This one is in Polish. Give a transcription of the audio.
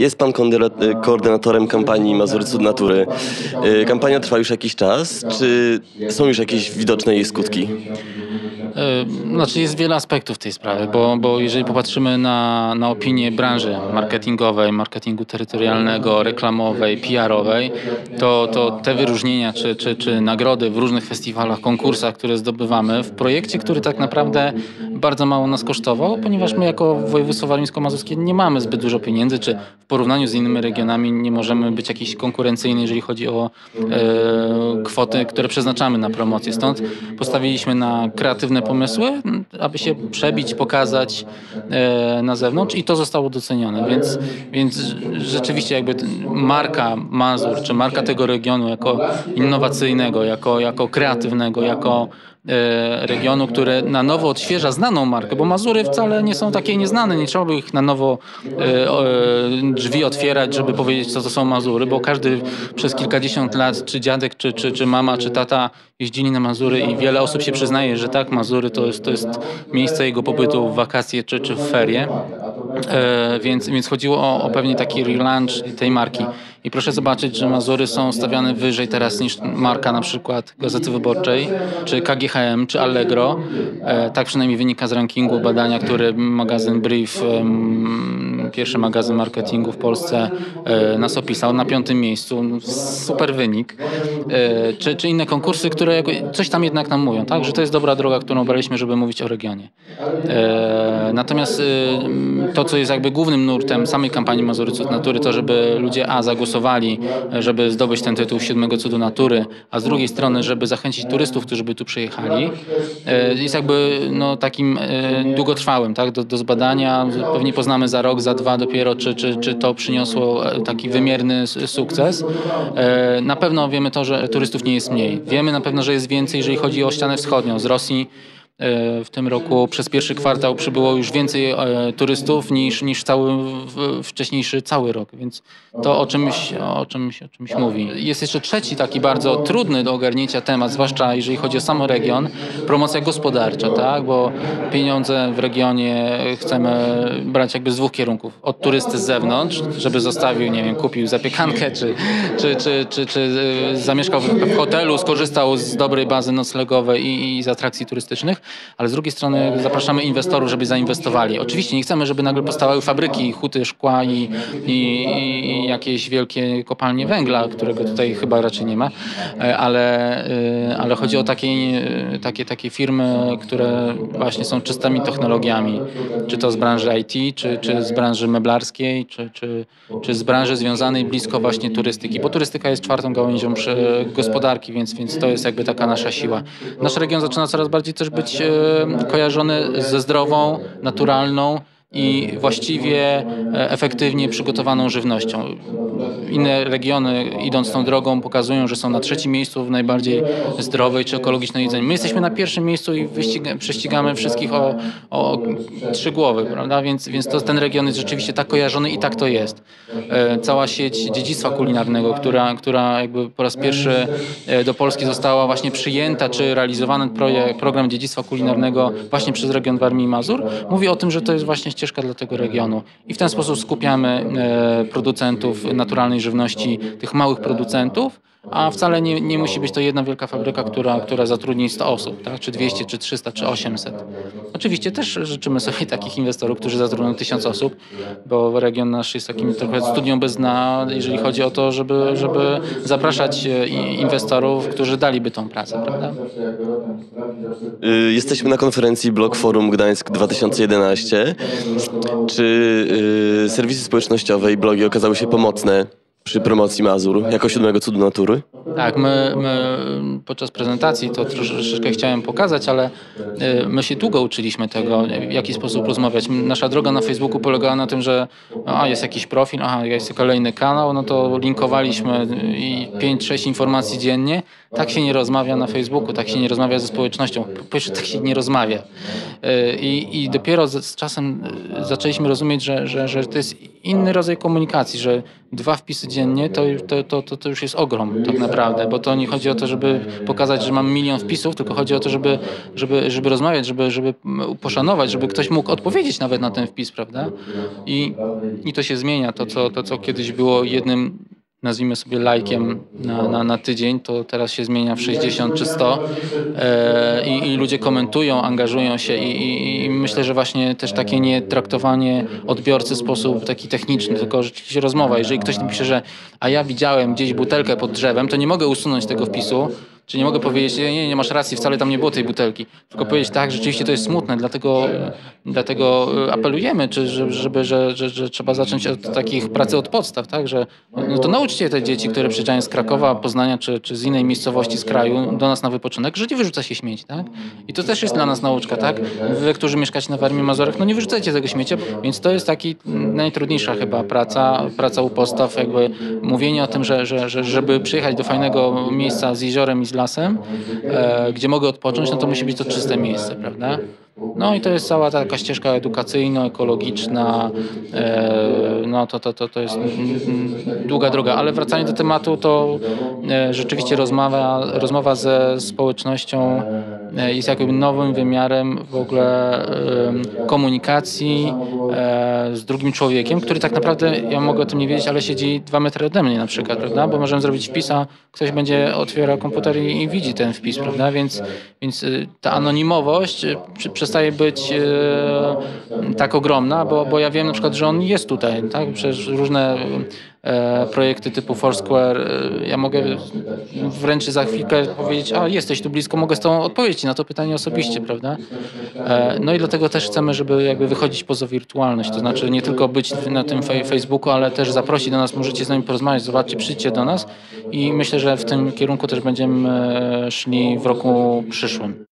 Jest pan koordynatorem kampanii Mazury Cud Natury. Kampania trwa już jakiś czas. Czy są już jakieś widoczne jej skutki? Znaczy jest wiele aspektów tej sprawy, bo, bo jeżeli popatrzymy na, na opinię branży marketingowej, marketingu terytorialnego, reklamowej, PR-owej, to, to te wyróżnienia czy, czy, czy nagrody w różnych festiwalach, konkursach, które zdobywamy w projekcie, który tak naprawdę bardzo mało nas kosztował, ponieważ my jako województwo warmińsko-mazurskie nie mamy zbyt dużo pieniędzy, czy w porównaniu z innymi regionami nie możemy być jakiś konkurencyjny, jeżeli chodzi o e, kwoty, które przeznaczamy na promocję. Stąd postawiliśmy na kreatywne pomysły, aby się przebić, pokazać e, na zewnątrz i to zostało docenione. Więc, więc rzeczywiście jakby marka Mazur, czy marka tego regionu jako innowacyjnego, jako, jako kreatywnego, jako regionu, które na nowo odświeża znaną markę, bo Mazury wcale nie są takie nieznane, nie trzeba by ich na nowo e, drzwi otwierać, żeby powiedzieć, co to są Mazury, bo każdy przez kilkadziesiąt lat, czy dziadek, czy, czy, czy mama, czy tata jeździli na Mazury i wiele osób się przyznaje, że tak, Mazury to jest, to jest miejsce jego pobytu w wakacje czy, czy w ferie. E, więc, więc chodziło o, o pewnie taki relaunch tej marki. I proszę zobaczyć, że Mazury są stawiane wyżej teraz niż marka na przykład Gazety Wyborczej, czy KGHM, czy Allegro. E, tak przynajmniej wynika z rankingu badania, który magazyn Brief, pierwszy magazyn marketingu w Polsce e, nas opisał na piątym miejscu. No, super wynik. E, czy, czy inne konkursy, które coś tam jednak nam mówią, tak? że to jest dobra droga, którą obraliśmy, żeby mówić o regionie. Natomiast to, co jest jakby głównym nurtem samej kampanii Mazury Cud Natury, to żeby ludzie A zagłosowali głosowali, żeby zdobyć ten tytuł Siódmego Cudu Natury, a z drugiej strony, żeby zachęcić turystów, którzy by tu przyjechali, e, jest jakby no, takim e, długotrwałym tak, do, do zbadania. Pewnie poznamy za rok, za dwa dopiero, czy, czy, czy to przyniosło e, taki wymierny sukces. Na pewno wiemy to, że turystów nie jest mniej. Wiemy na pewno, że jest więcej, jeżeli chodzi o ścianę wschodnią. Z Rosji E, w tym roku przez pierwszy kwartał przybyło już więcej e, turystów niż, niż cały wcześniejszy cały rok, więc to o czymś, o, czymś, o czymś mówi. Jest jeszcze trzeci taki bardzo trudny do ogarnięcia temat, zwłaszcza jeżeli chodzi o sam region, promocja gospodarcza, tak? bo pieniądze w regionie chcemy brać jakby z dwóch kierunków. Od turysty z zewnątrz, żeby zostawił, nie wiem, kupił zapiekankę, czy, czy, czy, czy, czy e, zamieszkał w hotelu, skorzystał z dobrej bazy noclegowej i, i z atrakcji turystycznych, ale z drugiej strony zapraszamy inwestorów, żeby zainwestowali. Oczywiście nie chcemy, żeby nagle powstawały fabryki, huty szkła i, i, i jakieś wielkie kopalnie węgla, którego tutaj chyba raczej nie ma, e, ale, e, ale chodzi o takie, e, takie, takie firmy, które właśnie są czystymi technologiami, czy to z branży IT, czy, czy z branży meblarskiej, czy, czy, czy z branży związanej blisko właśnie turystyki, bo turystyka jest czwartą gałęzią gospodarki, więc, więc to jest jakby taka nasza siła. Nasz region zaczyna coraz bardziej też być kojarzony ze zdrową, naturalną i właściwie e, efektywnie przygotowaną żywnością. Inne regiony, idąc tą drogą, pokazują, że są na trzecim miejscu w najbardziej zdrowej czy ekologicznej jedzeniu. My jesteśmy na pierwszym miejscu i prześcigamy wszystkich o, o trzy głowy, prawda? Więc, więc to, ten region jest rzeczywiście tak kojarzony i tak to jest. E, cała sieć dziedzictwa kulinarnego, która, która jakby po raz pierwszy e, do Polski została właśnie przyjęta, czy realizowany projekt, program dziedzictwa kulinarnego właśnie przez region Warmii i Mazur, mówi o tym, że to jest właśnie ścieżka dla tego regionu. I w ten sposób skupiamy e, producentów naturalnej żywności, tych małych producentów, a wcale nie, nie musi być to jedna wielka fabryka, która, która zatrudni 100 osób, tak? czy 200, czy 300, czy 800. Oczywiście też życzymy sobie takich inwestorów, którzy zatrudnią 1000 osób, bo region nasz jest takim trochę studią bez dna, jeżeli chodzi o to, żeby, żeby zapraszać e, inwestorów, którzy daliby tą pracę, prawda? Y, jesteśmy na konferencji Blog Forum Gdańsk 2011. Czy y, serwisy społecznościowe i blogi okazały się pomocne przy promocji Mazur jako siódmego cudu natury? Tak, my, my podczas prezentacji to troszeczkę chciałem pokazać, ale y, my się długo uczyliśmy tego, w jaki sposób rozmawiać. Nasza droga na Facebooku polegała na tym, że a, jest jakiś profil, aha, jest kolejny kanał, no to linkowaliśmy i 5-6 informacji dziennie. Tak się nie rozmawia na Facebooku, tak się nie rozmawia ze społecznością. Tak się nie rozmawia. Y, I, i dopiero z, z czasem y, zaczęliśmy rozumieć, że, że, że to jest inny rodzaj komunikacji, że dwa wpisy dziennie to, to, to, to już jest ogrom tak naprawdę bo to nie chodzi o to, żeby pokazać, że mam milion wpisów, tylko chodzi o to, żeby, żeby, żeby rozmawiać, żeby, żeby poszanować, żeby ktoś mógł odpowiedzieć nawet na ten wpis, prawda? I, i to się zmienia. To co, to, co kiedyś było jednym nazwijmy sobie lajkiem na, na, na, tydzień, to teraz się zmienia w 60 czy 100 e, i, i, ludzie komentują, angażują się i, i, i, myślę, że właśnie też takie nie traktowanie odbiorcy w sposób taki techniczny, tylko rzeczywiście rozmowa. Jeżeli ktoś napisze, że a ja widziałem gdzieś butelkę pod drzewem, to nie mogę usunąć tego wpisu, Czyli nie mogę powiedzieć, nie, nie masz racji, wcale tam nie było tej butelki. Tylko powiedzieć, tak, rzeczywiście to jest smutne, dlatego, dlatego e, apelujemy, czy, żeby, że, że, że trzeba zacząć od takich pracy od podstaw, tak, że no to nauczcie te dzieci, które przyjeżdżają z Krakowa, Poznania, czy, czy z innej miejscowości z kraju do nas na wypoczynek, że nie wyrzuca się śmieci, tak? I to też jest dla nas nauczka, tak? Wy, którzy mieszkacie na Warmii Mazurach, no nie wyrzucajcie tego śmiecia, więc to jest taki najtrudniejsza chyba praca, praca u podstaw, jakby mówienie o tym, że, że, że żeby przyjechać do fajnego miejsca z jeziorem i z lasem, e, gdzie mogę odpocząć, no to musi być to czyste miejsce, prawda? No i to jest cała taka ścieżka edukacyjno-ekologiczna, e, no to, to, to, to jest długa droga, ale wracając do tematu, to e, rzeczywiście rozmowa, rozmowa ze społecznością jest jakby nowym wymiarem w ogóle komunikacji z drugim człowiekiem, który tak naprawdę, ja mogę o tym nie wiedzieć, ale siedzi dwa metry ode mnie na przykład, prawda? Bo możemy zrobić wpis, a ktoś będzie otwiera komputer i, i widzi ten wpis, prawda? Więc, więc ta anonimowość przestaje być e, tak ogromna, bo, bo ja wiem na przykład, że on jest tutaj, tak? Przecież różne e, projekty typu Foursquare, e, ja mogę wręcz za chwilkę powiedzieć, a jesteś tu blisko, mogę z tobą odpowiedzieć na to pytanie osobiście, prawda? E, no i dlatego też chcemy, żeby jakby wychodzić poza wirtualność, to znaczy nie tylko być na tym Facebooku, ale też zaprosić do nas, możecie z nami porozmawiać, zobaczcie, przyjdźcie do nas i myślę, że w tym kierunku też będziemy e, szli w roku przyszłym.